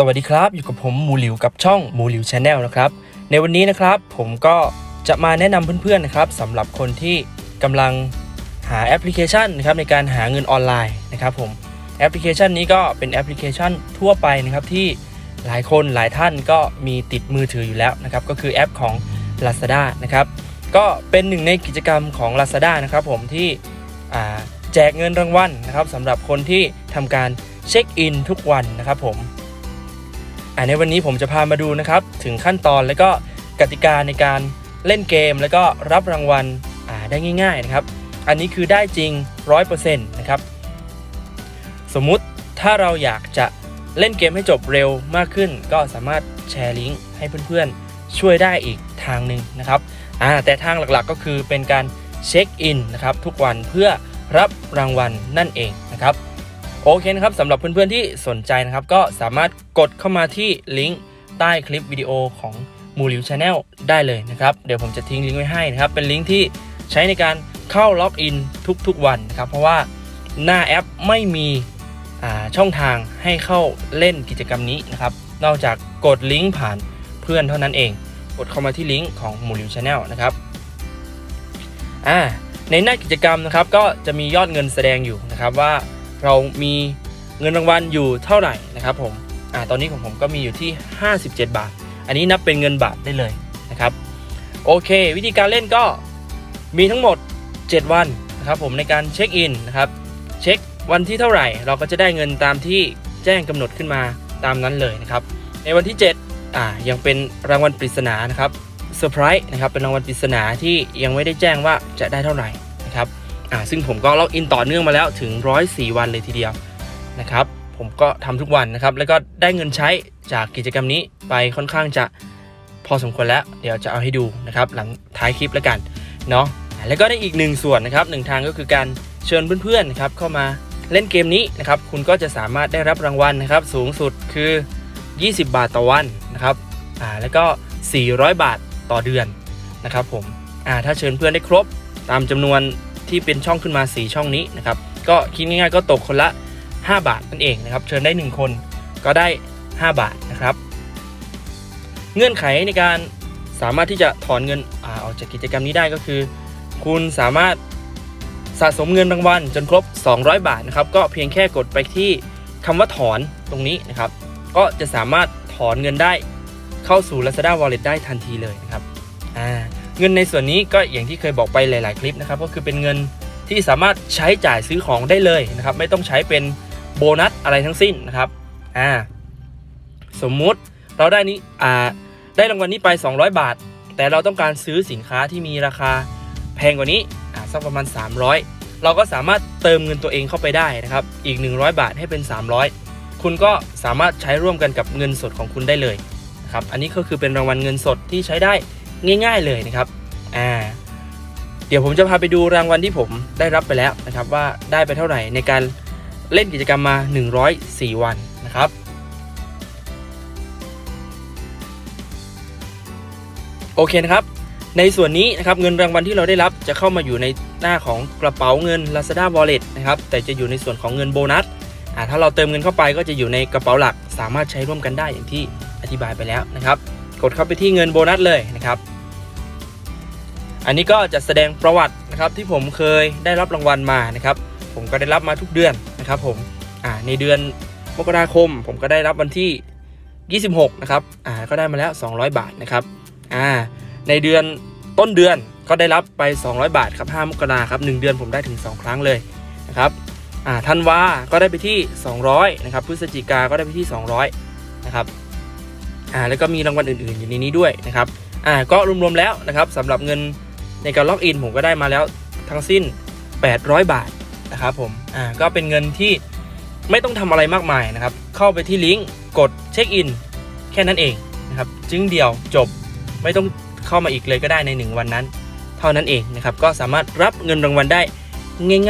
สวัสดีครับอยู่กับผมหมูหลิวกับช่องหมูหลิวชาแนลนะครับในวันนี้นะครับผมก็จะมาแนะนำเพื่อนๆนะครับสำหรับคนที่กำลังหาแอปพลิเคชันนะครับในการหาเงินออนไลน์นะครับผมแอปพลิเคชันนี้ก็เป็นแอปพลิเคชันทั่วไปนะครับที่หลายคนหลายท่านก็มีติดมือถืออยู่แล้วนะครับก็คือแอปของ Lazada นะครับก็เป็นหนึ่งในกิจกรรมของ Lazada นะครับผมที่แจกเงินรางวัลนะครับสำหรับคนที่ทำการเช็คอินทุกวันนะครับผม อ่าในวันนี้ผมจะพามาดูนะครับ ถึงขั้นตอนและก็กติกาในการเล่นเกม แล้วก็รับรางวัลอ่าได้ง่าย ๆนะครับ อันนี้คือได้จริง 100%นะครับ สมมุติถ้าเราอยากจะเล่นเกมให้จบเร็วมากขึ้น ก็สามารถแชร์ลิงก์ให้เพื่อนๆ ช่วยได้อีกทางหนึ่งนะครับอ่าแต่ทางหลักๆก็คือเป็นการเช็คอินนะครับทุกวันเพื่อรับรางวัลนั่นเองนะครับ โอเคนะครับสำหรับเพื่อนๆที่สนใจนะครับ ก็สามารถกดเข้ามาที่ลิงก์ใต้คลิปวิดีโอของมูลิวชาแนลได้เลยนะครับ เดี๋ยวผมจะทิ้งลิงก์ไว้ให้นะครับ เป็นลิงก์ที่ใช้ในการเข้าล็อกอินทุกๆวันครับ เพราะว่าหน้าแอปไม่มีช่องทางให้เข้าเล่นกิจกรรมนี้นะครับ นอกจากกดลิงก์ผ่านเพื่อนเท่านั้นเอง กดเข้ามาที่ลิงก์ของมูลิวชาแนลนะครับในหน้ากิจกรรมนะครับก็จะมียอดเงินแสดงอยู่นะครับว่า เรามีเงินรางวัลอยู่เท่าไหร่นะครับผมอ่าตอนนี้ของผมก็มีอยู่ที่ 57 บาท อันนี้นับเป็นเงินบาทได้เลยนะครับ โอเค วิธีการเล่นก็มีทั้งหมด 7 วันนะครับผมในการเช็คอินนะครับเช็ควันที่เท่าไหร่ เราก็จะได้เงินตามที่แจ้งกำหนดขึ้นมาตามนั้นเลยนะครับ ในวันที่ 7 อ่ายังเป็นรางวัลปริศนานะครับเซอร์ไพรส์นะครับเป็นรางวัลปริศนาที่ยังไม่ได้แจ้งว่าจะได้เท่าไหร่ อ่าซึ่งผมก็ล็อกอินต่อเนื่องมาแล้วถึง 104 วันเลยทีเดียวนะครับ ผมก็ทำทุกวันนะครับ แล้วก็ได้เงินใช้จากกิจกรรมนี้ไปค่อนข้างจะพอสมควรแล้ว เดี๋ยวจะเอาให้ดูนะครับ หลังท้ายคลิปแล้วกันเนาะแล้วก็ได้อีกหนึ่งส่วนนะครับหนึ่งทางก็คือการเชิญเพื่อนๆนะครับเข้ามาเล่นเกมนี้นะครับ คุณก็จะสามารถได้รับรางวัลนะครับ สูงสุดคือ 20 บาทต่อวันนะครับอ่าแล้วก็ 400 บาทต่อเดือนนะครับผมอ่าถ้าเชิญเพื่อนได้ครบตามจำนวน ที่เป็นช่องขึ้นมา 4 ช่องนี้นะครับ ก็คิดง่ายๆก็ตกคนละ 5 บาทนั่นเองนะครับ เชิญได้ 1 คนก็ได้ 5 บาทนะครับ เงื่อนไขในการสามารถที่จะถอนเงินอออกจากกิจกรรมนี้ได้ก็คือ คุณสามารถสะสมเงินรางวัลจนครบ 200 บาทนะครับ ก็เพียงแค่กดไปที่คำว่าถอนตรงนี้นะครับ ก็จะสามารถถอนเงินได้เข้าสู่ Lazada Wallet ได้ทันทีเลยนะครับ อ่า เงินในส่วนนี้ก็อย่างที่เคยบอกไปหลาย ๆ คลิปนะครับก็คือเป็นเงินที่สามารถใช้จ่ายซื้อของได้เลยนะครับ ไม่ต้องใช้เป็นโบนัสอะไรทั้งสิ้นนะครับอ่าสมมุติเราได้นี้อ่าได้รางวัลนี้ไป 200 บาท แต่เราต้องการซื้อสินค้าที่มีราคาแพงกว่านี้อ่าสักประมาณ 300 เราก็สามารถเติมเงินตัวเองเข้าไปได้นะครับ อีก 100 บาทให้เป็น 300 คุณก็สามารถใช้ร่วมกันกับเงินสดของคุณได้เลยนะครับอันนี้ก็คือเป็นรางวัลเงินสดที่ใช้ได้ ง่ายๆเลยนะครับอ่าเดี๋ยวผมจะพาไปดูรางวัลที่ผมได้รับไปแล้วนะครับ ว่าได้ไปเท่าไหร่ในการเล่นกิจกรรมมา 104 วันนะครับโอเคนะครับ ในส่วนนี้นะครับเงินรางวัลที่เราได้รับจะเข้ามาอยู่ในหน้าของกระเป๋าเงิน Lazada Wallet นะครับแต่จะอยู่ในส่วนของเงินโบนัสถ้าเราเติมเงินเข้าไปก็จะอยู่ในกระเป๋าหลักสามารถใช้ร่วมกันได้อย่างที่อธิบายไปแล้วนะครับ กดเข้าไปที่เงินโบนัสเลยนะครับ อันนี้ก็จะแสดงประวัตินะครับที่ผมเคยได้รับรางวัลมานะครับ ผมก็ได้รับมาทุกเดือนนะครับผมอ่าในเดือนมกราคม ผมก็ได้รับวันที่ 26 นะครับอ่าก็ได้มาแล้ว 200 บาทนะครับอ่าในเดือนต้นเดือนก็ได้รับไป 200 บาทครับ5มกราครับ1เดือนผมได้ถึง 2 ครั้งเลยนะครับอ่าธันวาก็ได้ไปที่ 200 นะครับ พฤศจิกาก็ได้ไปที่ 200 นะครับ อ่าแล้วก็มีรางวัลอื่นๆอยู่ในนี้ด้วยนะครับอ่าก็รวมๆแล้วนะครับสำหรับเงินในการล็อกอินผมก็ได้มาแล้วทั้งสิ้น 800 บาทนะครับผมอ่าก็เป็นเงินที่ไม่ต้องทำอะไรมากมายนะครับ เข้าไปที่ลิงก์กดเช็คอินแค่นั้นเองนะครับจึงเดียวจบไม่ต้องเข้ามาอีกเลยก็ได้ใน 1 วันนั้น เท่านั้นเองนะครับก็สามารถรับเงินรางวัลได้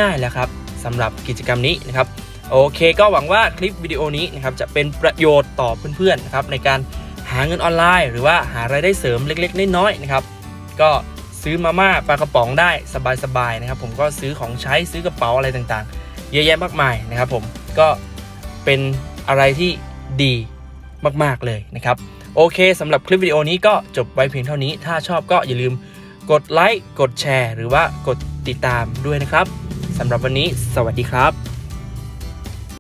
ง่ายๆแล้วครับสำหรับกิจกรรมนี้นะครับโอเคก็หวังว่าคลิปวิดีโอนี้นะครับจะเป็นประโยชน์ต่อเพื่อนๆนะครับในการ หาเงินออนไลน์ หรือว่าหารายได้เสริมเล็กๆ น้อยๆนะครับ ก็ซื้อมาม่าปลากระป๋องได้สบายๆนะครับ ผมก็ซื้อของใช้ซื้อกระเป๋าอะไรต่างๆ เยอะแยะมากมายนะครับผมก็เป็นอะไรที่ดีมากๆเลยนะครับ โอเคสำหรับคลิปวิดีโอนี้ก็จบไว้เพียงเท่านี้ ถ้าชอบก็อย่าลืมกดไลค์กดแชร์ หรือว่ากดติดตามด้วยนะครับสำหรับวันนี้ สวัสดีครับ